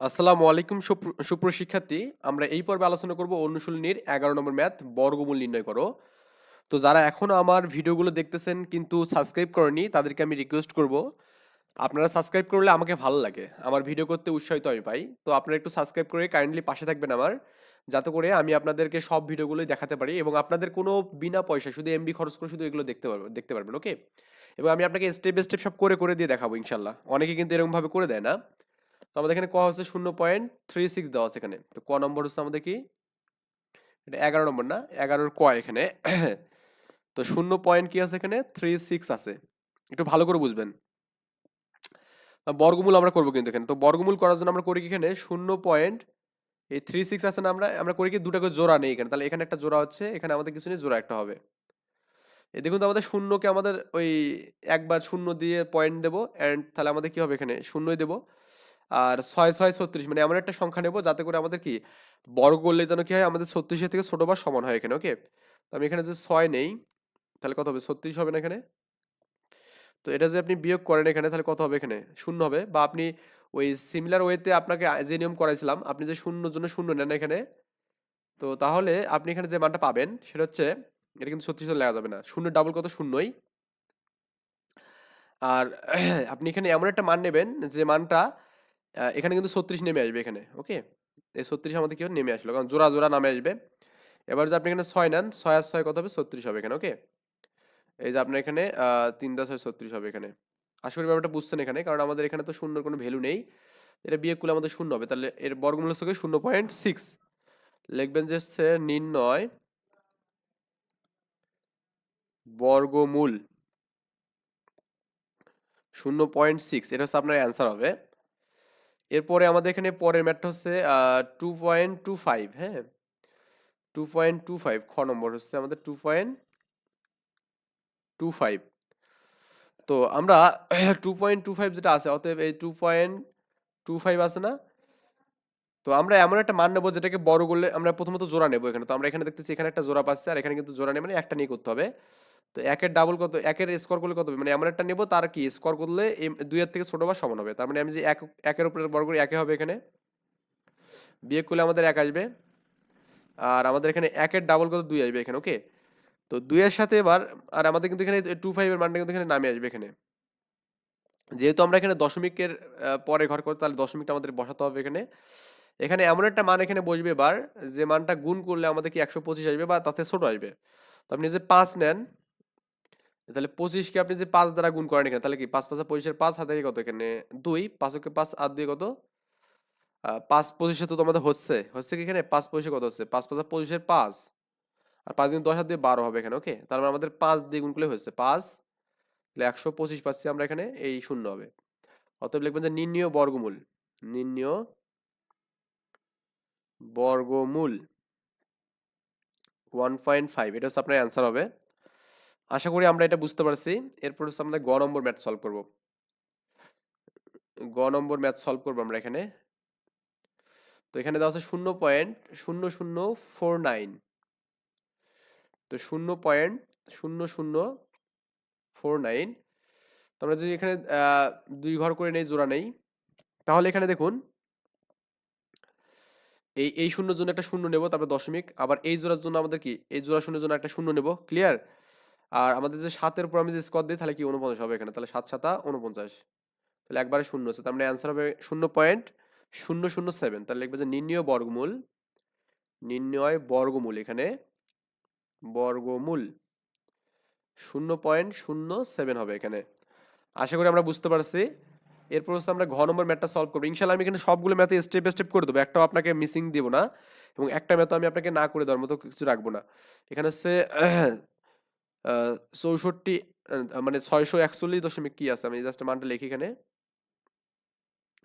আসসালামু আলাইকুম সুপ্র- সুপ্রশিক্ষার্থী আমরা এই পর্বে আলোচনা করব অনুশীলনীর এগারো নম্বর ম্যাথ বর্গমূল নির্ণয় করো। তো যারা এখনও আমার ভিডিওগুলো দেখতেছেন কিন্তু সাবস্ক্রাইব করেনি তাদেরকে আমি রিকোয়েস্ট করব, আপনারা সাবস্ক্রাইব করলে আমাকে ভালো লাগে। আমার ভিডিও করতে উৎসাহিত আমি পাই। তো আপনারা একটু সাবস্ক্রাইব করে কাইন্ডলি পাশে থাকবেন আমার, যাতে করে আমি আপনাদেরকে সব ভিডিওগুলোই দেখাতে পারি এবং আপনাদের কোনো বিনা পয়সা শুধু এমবি খরচ করে শুধু এগুলো দেখতে পারবেন দেখতে পারবেন ওকে এবং আমি আপনাকে স্টেপ বাই স্টেপ সব করে করে দিয়ে দেখাবো ইনশাল্লাহ অনেকে কিন্তু এরকমভাবে করে দেয় না। আমাদের এখানে ক হচ্ছে শূন্য পয়েন্ট থ্রি সিক্স দেওয়া আছে এখানে। তো ক নম্বর হচ্ছে আমাদের কি? এটা এগারো নম্বর না? এগারোর ক এখানে। তো শূন্য পয়েন্ট কি আছে এখানে? থ্রি সিক্স আছে। একটু ভালো করে বুঝবেন। বর্গমূল আমরা করব কিন্তু এখানে। তো বর্গমূল করার জন্য আমরা করি কি এখানে? শূন্য পয়েন্ট, এই থ্রি সিক্স আছে না আমরা? আমরা করি কি দুটা করে জোড়া নেই এখানে। তাহলে এখানে একটা জোড়া হচ্ছে, এখানে আমাদের কিছু নেই, জোড়া একটা হবে। এই দেখুন তো আমাদের শূন্যকে আমাদের ওই একবার শূন্য দিয়ে পয়েন্ট দেবো অ্যান্ড তাহলে আমাদের কি হবে এখানে? শূন্যই দেবো। আর ছয় ছয়, ছত্রিশ মানে এমন একটা সংখ্যা নেব যাতে করে আমাদের কি বর্গ করলে যেন কি হয় আমাদের ছত্রিশের থেকে ছোট বা সমান হয় এখানে ওকে তো আমি এখানে যে ছয় নেই, তাহলে কত হবে? ছত্রিশ হবে না এখানে? তো এটা যে আপনি বিয়োগ করেন এখানে, তাহলে কত হবে এখানে? শূন্য হবে। বা আপনি ওই সিমিলার ওয়েতে আপনাকে যে নিয়ম করাইছিলাম, আপনি যে শূন্যর জন্য শূন্য নেন এখানে, তো তাহলে আপনি এখানে যে মানটা পাবেন, সেটা হচ্ছে, এটা কিন্তু ছত্রিশ লেখা যাবে না। শূন্য ডাবল কত? শূন্যই। আর আপনি এখানে এমন একটা মান নেবেন যে মানটা এখানে কিন্তু ছত্রিশ নেমে আসবে এখানে, ওকে? এই ছত্রিশ আমাদের কি? নেমে আসলো। কারণ জোড়া জোড়া নামে আসবে। এবার যে আপনি এখানে ছয় নেন, ছয় আর ছয় কত হবে? ছত্রিশ হবে এখানে, ওকে? এই যে আপনার এখানে তিন দশ ছয় ছত্রিশ হবে এখানে। আশা করি ব্যাপারটা বুঝছেন এখানে, কারণ আমাদের এখানে তো শূন্যর কোনো ভ্যালু নেই। এটা বিয়ে করলে আমাদের শূন্য হবে। তাহলে এর বর্গমূল হচ্ছে শূন্য পয়েন্ট সিক্স। লিখবেন যে হচ্ছে নির্ণয় বর্গমূল শূন্য পয়েন্ট সিক্স। এটা হচ্ছে আপনার অ্যান্সার হবে। এরপরে আমাদের এখানে পরের ম্যাটটা হচ্ছে টু পয়েন্ট টু ফাইভ হ্যাঁ? টু পয়েন্ট টু ফাইভ খ নম্বর হচ্ছে আমাদের টু পয়েন্ট টু ফাইভ তো আমরা টু পয়েন্ট টু ফাইভ যেটা আছে, অতএব এই টু পয়েন্ট টু ফাইভ আছে না? তো আমরা এমন একটা মান নেব যেটাকে বড় করলে আমরা প্রথমত জোড়া নেব এখানে। তো আমরা এখানে দেখতেছি এখানে একটা জোড়া পাচ্ছি, আর এখানে কিন্তু জোড়া নেই মানে একটা নিয়ে করতে হবে। তো একের ডাবল কত, একের স্কোর করলে কত হবে? মানে এমন একটা নেব, তার কি? স্কোর করলে দুইয়ের থেকে ছোট বা সমান হবে। তার মানে আমি যে এক, একের উপরে বর্গ করি, একে হবে এখানে। বিয়োগ করলে আমাদের এক আসবে। আর আমাদের এখানে একের ডাবল কত? দুই আসবে এখানে ওকে তো দুইয়ের সাথে এবার, আর আমাদের কিন্তু এখানে টু ফাইভের মানটা কিন্তু এখানে নামে আসবে এখানে। যেহেতু আমরা এখানে দশমিকের পরে ঘর করতে তাহলে দশমিকটা আমাদের বসাতে হবে এখানে। এখানে এমন একটা মান এখানে বসবে এবার, যে মানটা গুণ করলে আমাদের কি একশো পঁচিশ আসবে বা তাতে ছোট আসবে। তো আপনি যে পাঁচ নেন তাহলে পঁচিশকে আপনি যে পাঁচ দ্বারা গুণ করেন এখানে, তাহলে কি পাঁচ পাঁচা পঁচিশের পাঁচ, হাতে কত এখানে? দুই পাঁচকে পাঁচ আর দুই কত? পাঁচ পঁচিশে তো তোমাদের হচ্ছে। হচ্ছে কি এখানে? পাঁচ পঁচিশে কত হচ্ছে? পাঁচ পাঁচা পঁচিশের পাঁচ। আর পাঁচ দিন দশ হাত দিয়ে বারো হবে এখানে ওকে তার মানে আমাদের পাঁচ দিয়ে গুণ করলে হচ্ছে পাঁচ। তাহলে একশো পঁচিশ পাচ্ছি আমরা এখানে, এই শূন্য হবে। অতএব লিখবেন যে নির্ণীয় বর্গমূল। নির্ণীয় বর্গমূল। ওয়ান পয়েন্ট ফাইভ, এটা হচ্ছে আপনার অ্যান্সার হবে। আশা করি আমরা এটা বুঝতে পারছি। এরপর হচ্ছে আমরা গ নম্বর ম্যাথ সলভ করব। গ নম্বর ম্যাথ সলভ করব আমরা এখানে। তো এখানে দেওয়া আছে শূন্য পয়েন্ট শূন্য শূন্য ফোর নাইন। তো শূন্য পয়েন্ট শূন্য শূন্য ফোর নাইন। তো আমরা যদি এখানে দুই ঘর করে নেই, জোড়া নেই, তাহলে এখানে দেখুন, এই এই শূন্যর জন্য একটা শূন্য নেব, তারপর দশমিক, আবার এই জোড়ার জন্য আমাদের কি? এই জোড়া শূন্যের জন্য একটা শূন্য নেব ক্লিয়ার আর আমাদের যে সাতের উপর আমি যে স্কোয়ার দিই, তাহলে কি উনপঞ্চাশ হবে এখানে? তাহলে সাত সাতা উনপঞ্চাশ তাহলে একবারে শূন্য। আছে তার মানে অ্যান্সার হবে শূন্য পয়েন্ট শূন্য শূন্য সেভেন তাহলে লিখবে যে নির্ণয় বর্গমূল নির্ণয় বর্গমূল এখানে। বর্গমূল শূন্য পয়েন্ট শূন্য সেভেন হবে এখানে। আশা করি আমরা বুঝতে পারছি। এরপর হচ্ছে আমরা ঘ নম্বর ম্যাথটা সলভ করব। ইনশাল্লাহ আমি এখানে সবগুলো ম্যাথে স্টেপ বাই স্টেপ করে দেবো। একটাও আপনাকে মিসিং দেবো না। এবং একটা ম্যাথ আমি আপনাকে না করে দেওয়ার মতো কিছু রাখব না। এখানে হচ্ছে চৌষট্টি মানে ছয়শো একচল্লিশ দশমিক কি আছে? আমি জাস্ট মানটা লিখি এখানে।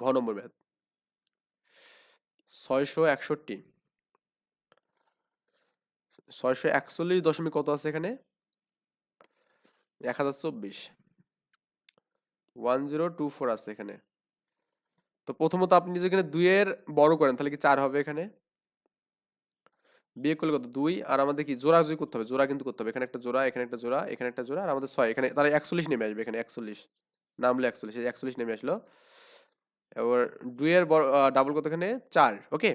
ঘ নম্বর ম্যাথ ছয়শো একষট্টি। ছয়শো একচল্লিশ দশমিক কত আছে এখানে? এক হাজার চব্বিশ। ওয়ান জিরো টু ফোর আছে এখানে তো প্রথমত আপনি যদি এখানে দুইয়ের বড় করেন, তাহলে কি চার হবে এখানে? বিয়ে করলে কত? দুই, আর আমাদের কি জোড়া যদি করতে হবে? জোড়া কিন্তু করতে হবে। এখানে একটা জোড়া, এখানে একটা জোড়া, এখানে একটা জোড়া, আর আমাদের ছয়। এখানে তাহলে একচল্লিশ নেমে আসবে এখানে, একচল্লিশ। নামলে একচল্লিশ একচল্লিশ নেমে আসলো। এবার দুইয়ের ডাবল কত এখানে? চার ওকে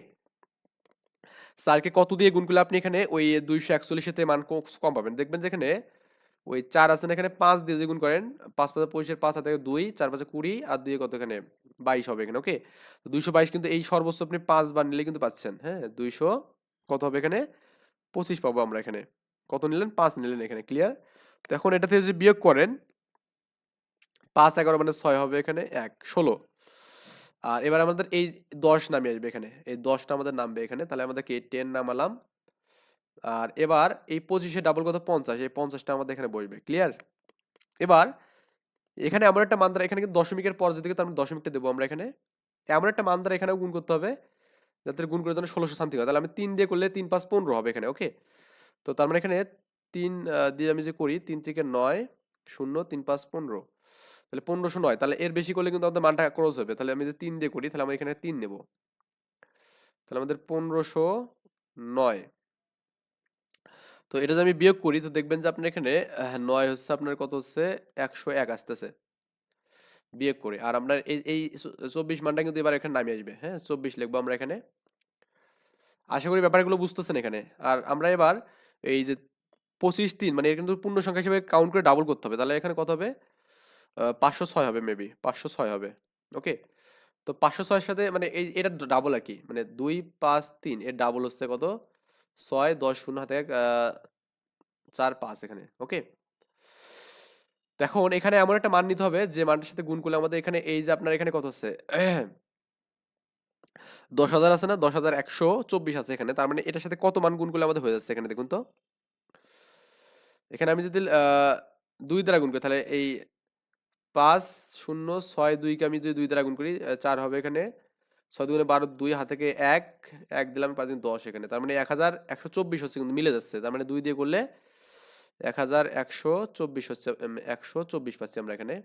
চারকে কত দিয়ে গুণ করলে আপনি এখানে ওই দুইশো একচল্লিশেতে মান কম পাবেন? দেখবেন যেখানে ওই চার আছে না, এখানে পাঁচ দিয়ে যে গুণ করেন, পাঁচ পাঁচে পঁচিশের পাঁচ হাতে দুই, চার পাঁচে কুড়ি, আর দুই কত এখানে? বাইশ হবে এখানে ওকে দুইশো বাইশ কিন্তু এই সর্বোচ্চ আপনি পাঁচ বার নিলে কিন্তু পাচ্ছেন হ্যাঁ? দুইশো কত হবে এখানে? পঁচিশ পাবো আমরা এখানে। কত নিলেন? পাঁচ নিলেন এখানে ক্লিয়ার তো এখন এটা থেকে যদি বিয়োগ করেন, পাঁচ, এগারো মানে ছয় হবে এখানে এক, ষোলো। আর এবার আমাদের এই দশ নামে আসবে এখানে। এই দশটা আমাদের নামবে এখানে, তাহলে আমাদের কি টেন নামালাম। আর এবার এই পঁচিশে ডাবল কত? পঞ্চাশ। এই পঞ্চাশটা আমাদের এখানে বসবে ক্লিয়ার এবার এখানে এমন একটা মান এখানে কিন্তু দশমিকের পর যদি তার মানে দশমিকটা দেবো আমরা এখানে, এমন একটা মান এখানেও গুণ করতে হবে। যাতে গুণ করে যেন ষোলোশো সামথিং হয়। তাহলে আমি তিন দিয়ে করলে তিন পাঁচ পনেরো হবে এখানে ওকে তো তার মানে এখানে তিন দিয়ে আমি যে করি, তিন থেকে নয়, শূন্য, তিন পাঁচ পনেরো। তাহলে পনেরোশো নয়। তাহলে এর বেশি করলে কিন্তু আমাদের মানটা ক্রস হবে। তাহলে আমি যদি তিন দিয়ে করি, তাহলে আমরা এখানে তিন নেব। তাহলে আমাদের পনেরোশো নয়। তো এটা যদি আমি বিয়োগ করি, তো দেখবেন যে আপনার এখানে নয় হচ্ছে আপনার কত হচ্ছে? একশো এক আসতেছে। বিয়োগ করে। আর আমরা এই এই চব্বিশ মানটা কিন্তু এবার এখানে নামিয়ে আসবে। হ্যাঁ চব্বিশ লিখব আমরা এখানে। আশা করি ব্যাপারগুলো বুঝতেছেন এখানে। আর আমরা এবার এই যে পঁচিশ তিন মানে এর কিন্তু পূর্ণ সংখ্যা হিসেবে কাউন্ট করে ডাবল করতে হবে। তাহলে এখানে কত হবে? পাঁচশো ছয় হবে মেবি পাঁচশো ছয় হবে। ওকে তো পাঁচশো ছয়ের সাথে মানে এই, এটা ডাবল আর কি। মানে দুই, পাঁচ, তিন, এর ডাবল হচ্ছে কত? ছয়, দশ, শূন্য হাতে চার, পাঁচ এখানে। ওকে এখন এখানে এমন একটা মান নিতে হবে, যে মানটার সাথে গুণ করলে আমাদের এখানে এই যে আপনার এখানে কত হচ্ছে? দশ হাজার আছে না? দশ হাজার একশো চব্বিশ আছে এখানে। তার মানে এটার সাথে কত মান গুণ করলে আমাদের হয়ে যাচ্ছে এখানে, দেখুন তো। এখানে আমি যদি দুই দ্বারা গুণ করি, তাহলে এই পাঁচ শূন্য ছয় দুইকে আমি যদি দুই দ্বারা গুণ করি চার হবে এখানে। ছয় দুগুণে বারো, দুই, হাত থেকে এক এক দিলাম পাঁচ দিন দশ এখানে। তার মানে এক হাজার একশো চব্বিশ হচ্ছে কিন্তু মিলে যাচ্ছে। তার মানে দুই দিয়ে করলে এক হাজার একশো চব্বিশ হচ্ছে একশো চব্বিশ পাচ্ছি আমরা এখানে।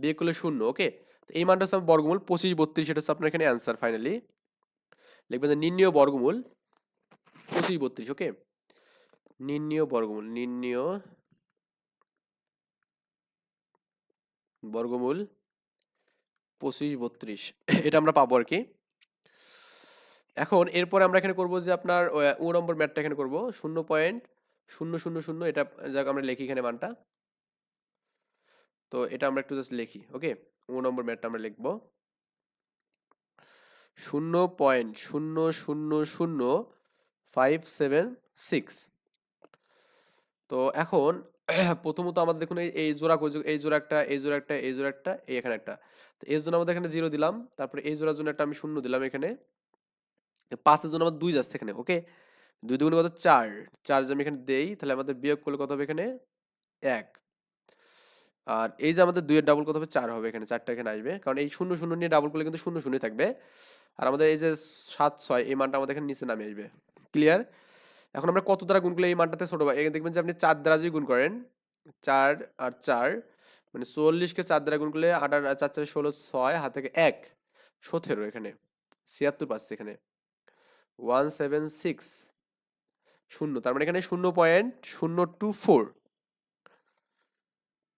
বিয়ে করলে শূন্য, ওকে? তো এই মানটা হচ্ছে বর্গমূল পঁচিশ, বত্রিশ, এটা হচ্ছে আপনার এখানে অ্যান্সার ফাইনালি লিখবেন যে নির্ণীয় বর্গমূল পঁচিশ, বত্রিশ, ওকে? নির্ণীয় বর্গমূল নির্ণীয় বর্গমূল পঁচিশ, বত্রিশ, এটা আমরা পাবো আর কি। এখন এরপরে আমরা এখানে করব যে আপনার ও নম্বর ম্যাথটা এখানে করব, শূন্য পয়েন্ট শূন্য শূন্য শূন্য, এটা, যাক, আমরা লিখি এখানে মানটা। তো এটা আমরা একটু জাস্ট লিখি ওকে ও নম্বর ম্যাথটা আমরা লিখব। শূন্য পয়েন্ট শূন্য শূন্য শূন্য ফাইভ সেভেন সিক্স তো এখন প্রথমত আমাদের দেখুন এই জোড়া এই জোড়া একটা, এই জোড়া একটা, এই জোড়া একটা, এই এখানে একটা। তো এর জন্য আমাদের এখানে জিরো দিলাম, তারপরে এই জোড়ার জন্য একটা আমি শূন্য দিলাম এখানে। পাঁচের জন্য আমার দুই যাচ্ছে এখানে ওকে দুই দুগুণে কত? চার। চার যদি আমি এখানে দেই, তাহলে আমাদের বিয়োগ করলে কত হবে এখানে? এক। আর এই যে আমাদের দুইয়ের ডাবল কত হবে? চার হবে এখানে। চারটা এখানে আসবে। কারণ এই শূন্য শূন্য নিয়ে ডাবল করলে কিন্তু শূন্য শূন্য থাকবে। আর আমাদের এই যে সাত, ছয়, এই মানটা আমাদের এখানে নিচে নামে আসবে। ক্লিয়ার এখন আমরা কত দ্বারা গুণ করলে এই মানটাতে ছোট হয় এখানে দেখবেন যে আপনি চার দ্বারা যদি গুণ করেন, চার আর চার মানে চল্লিশকে চার দ্বারা গুণ করলে আট আর চার চার ষোলো, ছয়, হাত থেকে এক। সতেরো এখানে। ছিয়াত্তর পাচ্ছে এখানে। One, seven, six. শূন্য। তার মানে এখানে শূন্য পয়েন্ট শূন্য টু ফোর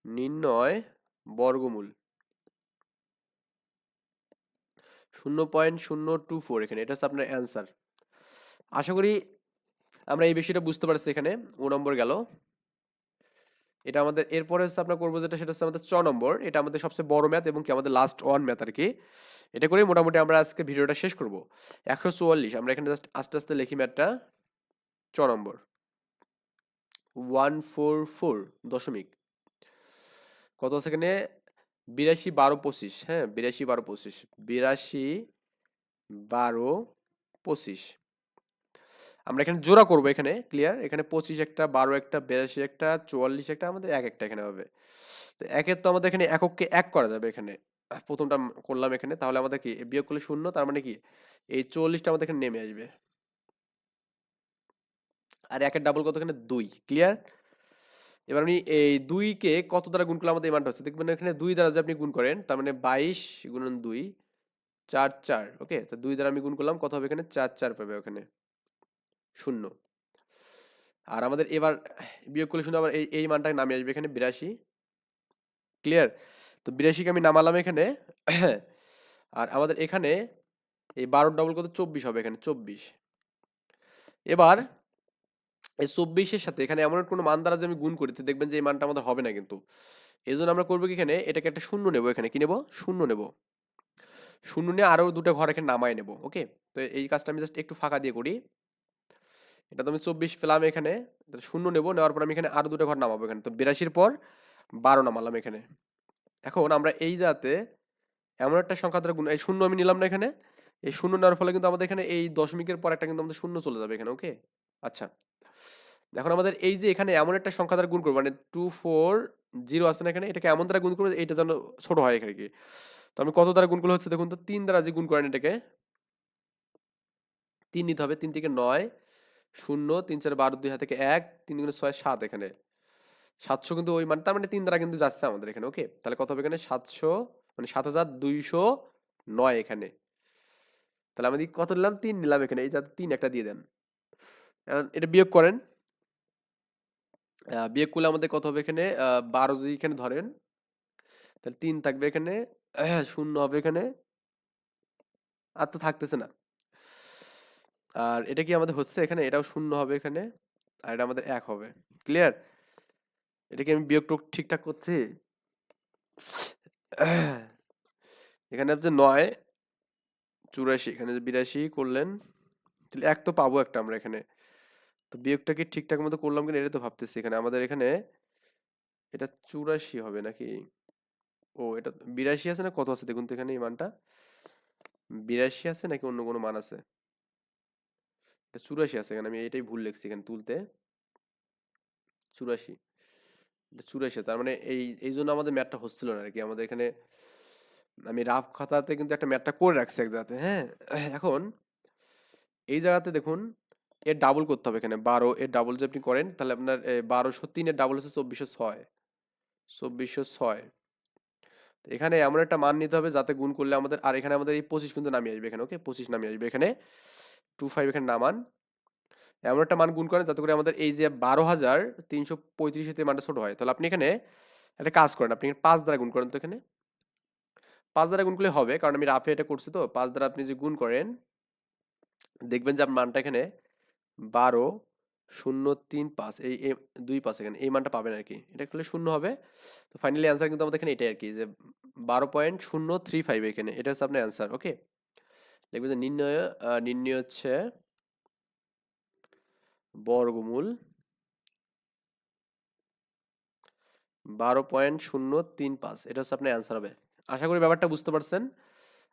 নির্ণয় বর্গমূল। শূন্য পয়েন্ট শূন্য টু ফোর এখানে, এটা হচ্ছে আপনার অ্যান্সার আশা করি আমরা এই বিষয়টা বুঝতে পারছি এখানে, ও নম্বর গেল। এটা আমাদের, এরপরে হচ্ছে আমরা করব যেটা, সেটা হচ্ছে আমাদের চ নম্বর। এটা আমাদের সবচেয়ে বড় ম্যাথ এবং কি আমাদের লাস্ট ওয়ান ম্যাথ আর কি। এটা করে মোটামুটি আমরা আজকে ভিডিওটা শেষ করব। একশো চুয়াল্লিশ, আমরা এখানে জাস্ট আস্তে আস্তে লিখি ম্যাথটা চ নম্বর। ওয়ান ফোর ফোর দশমিক। কত আছে এখানে? বিরাশি বারো পঁচিশ হ্যাঁ বিরাশি বারো পঁচিশ, বিরাশি বারো পঁচিশ। আমরা এখানে জোড়া করব এখানে ক্লিয়ার এখানে পঁচিশ একটা, বারো একটা, বিরাশি একটা, চুয়াল্লিশ একটা, আমাদের এক একটা এখানে হবে। তো একের তো আমাদের এখানে একককে এক করা যাবে এখানে। প্রথমটা করলাম এখানে, তাহলে আমাদের কি? বিয়োগ করলে শূন্য, তার মানে কি? এই চল্লিশটা আমাদের এখানে নেমে আসবে। আর একের ডাবল কত এখানে দুই। ক্লিয়ার এবার আপনি এই দুইকে কত দ্বারা গুণ করলে আমাদের এই হচ্ছে? দেখবেন এখানে দুই দ্বারা যদি আপনি গুণ করেন, তার মানে বাইশ গুণন দুই, চার চার ওকে তো দুই দ্বারা আমি গুণ করলাম, কত হবে এখানে? চার চার পাবে ওখানে। শূন্য। আর আমাদের এবার বিয়োগ করলে শূন্য আবার এই এই মানটা নামে আসবে এখানে বিরাশি। ক্লিয়ার তো বিরাশিকে আমি নামালাম এখানে। আর আমাদের এখানে এই বারোর ডবল কত? চব্বিশ হবে এখানে, চব্বিশ। এবার এই চব্বিশের সাথে এখানে এমন কোনো মান দ্বারা যে আমি গুণ করি দেখবেন যে এই মানটা আমাদের হবে না কিন্তু। এই জন্য আমরা করব কি এখানে? এটাকে একটা শূন্য নেব এখানে। কি নেব? শূন্য নেব। শূন্য নিয়ে আরও দুটো ঘর এখানে নামায় নেব, ওকে? তো এই কাজটা আমি জাস্ট একটু ফাঁকা দিয়ে করি। এটা তো আমি চব্বিশ পেলাম এখানে শূন্য নেব, নেওয়ার পর আমি এখানে আরও দুটো ঘর নামাবো এখানে। তো বিরাশির পর বারো নামালাম এখানে। এখন আমরা এই জাতে এমন একটা সংখ্যা দ্বারা গুণ, এই শূন্য আমি নিলাম না এখানে। এই শূন্য নেওয়ার ফলে কিন্তু আমাদের এখানে এই দশমিকের পর একটা কিন্তু আমাদের শূন্য চলে যাবে এখানে, ওকে? আচ্ছা। এখন আমাদের এই যে এখানে এমন একটা সংখ্যা দ্বারা গুণ করব মানে টু ফোর জিরো আছে না এখানে, এটাকে এমন দ্বারা গুণ করব এটা যেন ছোট হয় এখানে কি তো আমি কত দ্বারা গুণ করলে হচ্ছে দেখুন তো, তিন দ্বারা যে গুণ করেন এটাকে, তিন নিতে হবে, তিন থেকে নয়, শূন্য, তিন, চার, বারো, দুই, হাত থেকে এক, তিন দুগুণে ছয়, সাত এখানে। সাতশো কিন্তু ওই মানে তার মানে তিন দ্বারা কিন্তু যাচ্ছে আমাদের এখানে ওকে তাহলে কত হবে এখানে? সাতশো মানে সাত হাজার দুইশো নয় এখানে। তাহলে আমাদের কত নিলাম? তিন নিলাম এখানে, এই যাতে তিন একটা দিয়ে দেন। এটা বিয়োগ করেন। আহ, বিয়োগ করলে আমাদের কত হবে এখানে? বারো যদি এখানে ধরেন। তাহলে তিন থাকবে এখানে। শূন্য হবে এখানে। আর তো থাকতেছে না। আর এটা কি আমাদের হচ্ছে এখানে? এটাও শূন্য হবে এখানে। আর এটা আমাদের এক হবে। ক্লিয়ার এটা কি আমি বিয়োগ টোগ ঠিকঠাক করছি? এখানে হচ্ছে নয়। চুরাশি। এখানে যে বিরাশি করলেন তাহলে এক তো পাবো একটা আমরা এখানে। তো বিয়োগটা কি ঠিকঠাক মতো করলাম কিনা এটা তো ভাবতেছি। এখানে আমাদের এখানে এটা চুরাশি হবে নাকি? ও, এটা বিরাশি আছে না কত আছে দেখুন তো এখানে এই মানটা? বিরাশি আছে নাকি অন্য কোনো মান আছে? এটা চুরাশি আছে এখানে, আমি এটাই ভুল লিখছি এখানে তুলতে। চুরাশি। এটা চুরাশি, তার মানে এই এই জন্য আমাদের ম্যাটটা হচ্ছিল না আর কি আমাদের এখানে আমি রাফ খাতাতে কিন্তু একটা ম্যাটটা করে রাখছি এক জায়গাতে হ্যাঁ? এখন এই জায়গাতে দেখুন এর ডাবল করতে হবে এখানে। বারো এর ডাবল যদি আপনি করেন, তাহলে আপনার বারোশো তিনের ডাবল হচ্ছে চব্বিশশো ছয়। চব্বিশশো ছয়। এখানে এমন একটা মান নিতে হবে যাতে গুণ করলে আমাদের, আর এখানে আমাদের এই পঁচিশ কিন্তু নামিয়ে আসবে এখানে, ওকে? পঁচিশ নামিয়ে আসবে এখানে। টু ফাইভ এখানে নামান। এমন একটা মান গুণ করেন যাতে করে আমাদের এই যে বারো হাজার তিনশো পঁয়ত্রিশের মানটা ছোট হয়। তাহলে আপনি এখানে একটা কাজ করেন, আপনি পাঁচ দ্বারা গুণ করেন তো এখানে। পাঁচ দ্বারা গুণ করলে হবে, কারণ আমি রাফে এটা করছি তো। পাঁচ দ্বারা আপনি যে গুণ করেন, দেখবেন যে আপনার মানটা এখানে বারো, শূন্য, তিন, পাঁচ, এই দুই, পাঁচ এখানে, এই মানটা পাবেন আর কি এটা করলে শূন্য হবে। তো ফাইনালি অ্যান্সার কিন্তু আমাদের এখানে এটাই আর কি যে বারো পয়েন্ট শূন্য থ্রি ফাইভ এখানে, এটা হচ্ছে আপনার অ্যান্সার ওকে দেখবেন যে নির্ণয় নির্ণয় হচ্ছে বর্গমূল বারো পয়েন্ট শূন্য তিন পাঁচ, এটা হচ্ছে আপনার অ্যান্সার হবে। আশা করি ব্যাপারটা বুঝতে পারছেন।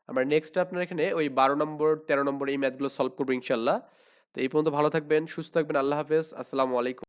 আমরা নেক্সট আপনার এখানে ওই বারো নম্বর, তেরো নম্বর এই ম্যাথগুলো সলভ করব ইনশাল্লাহ তো এই পর্যন্ত ভালো থাকবেন সুস্থ থাকবেন আল্লাহ হাফেজ আসসালামু আলাইকুম।